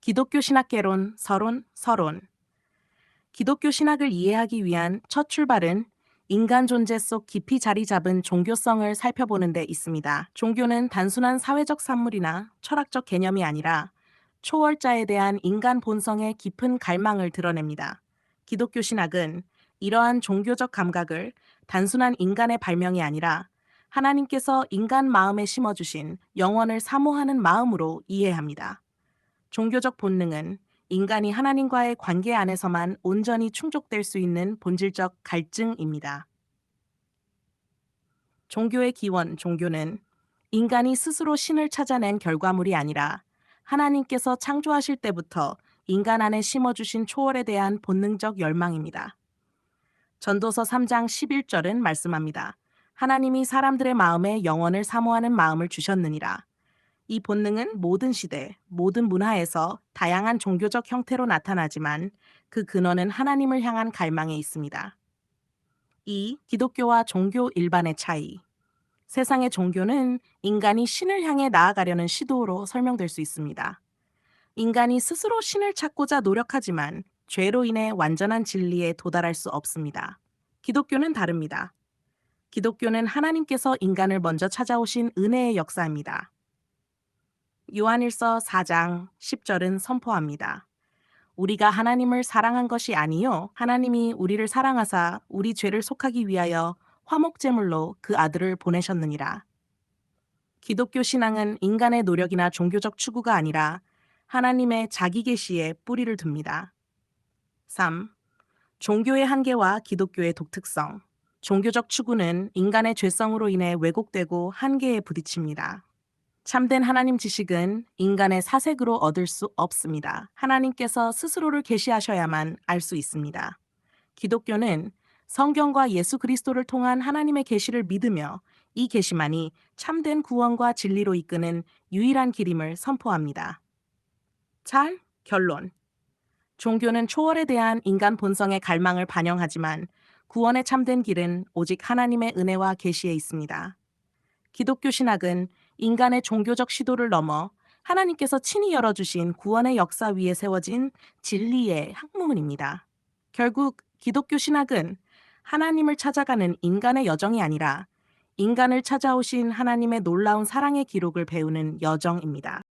기독교 신학개론 서론 서론 기독교 신학을 이해하기 위한 첫 출발은 인간 존재 속 깊이 자리 잡은 종교성을 살펴보는 데 있습니다. 종교는 단순한 사회적 산물이나 철학적 개념이 아니라 초월자에 대한 인간 본성의 깊은 갈망을 드러냅니다. 기독교 신학은 이러한 종교적 감각을 단순한 인간의 발명이 아니라 하나님께서 인간 마음에 심어주신 영원을 사모하는 마음으로 이해합니다. 종교적 본능은 인간이 하나님과의 관계 안에서만 온전히 충족될 수 있는 본질적 갈증입니다. 종교의 기원, 종교는 인간이 스스로 신을 찾아낸 결과물이 아니라 하나님께서 창조하실 때부터 인간 안에 심어주신 초월에 대한 본능적 열망입니다. 전도서 3장 11절은 말씀합니다. 하나님이 사람들의 마음에 영원을 사모하는 마음을 주셨느니라. 이 본능은 모든 시대, 모든 문화에서 다양한 종교적 형태로 나타나지만 그 근원은 하나님을 향한 갈망에 있습니다. 2. 기독교와 종교 일반의 차이. 세상의 종교는 인간이 신을 향해 나아가려는 시도로 설명될 수 있습니다. 인간이 스스로 신을 찾고자 노력하지만 죄로 인해 완전한 진리에 도달할 수 없습니다. 기독교는 다릅니다. 기독교는 하나님께서 인간을 먼저 찾아오신 은혜의 역사입니다. 요한일서 4장 10절은 선포합니다. 우리가 하나님을 사랑한 것이 아니요 하나님이 우리를 사랑하사 우리 죄를 속하기 위하여 화목제물로 그 아들을 보내셨느니라. 기독교 신앙은 인간의 노력이나 종교적 추구가 아니라 하나님의 자기 계시에 뿌리를 둡니다. 3. 종교의 한계와 기독교의 독특성. 종교적 추구는 인간의 죄성으로 인해 왜곡되고 한계에 부딪힙니다. 참된 하나님 지식은 인간의 사색으로 얻을 수 없습니다. 하나님께서 스스로를 계시하셔야만 알 수 있습니다. 기독교는 성경과 예수 그리스도를 통한 하나님의 계시를 믿으며 이 계시만이 참된 구원과 진리로 이끄는 유일한 길임을 선포합니다. 잘 결론. 종교는 초월에 대한 인간 본성의 갈망을 반영하지만 구원의 참된 길은 오직 하나님의 은혜와 계시에 있습니다. 기독교 신학은 인간의 종교적 시도를 넘어 하나님께서 친히 열어주신 구원의 역사 위에 세워진 진리의 학문입니다. 결국 기독교 신학은 하나님을 찾아가는 인간의 여정이 아니라 인간을 찾아오신 하나님의 놀라운 사랑의 기록을 배우는 여정입니다.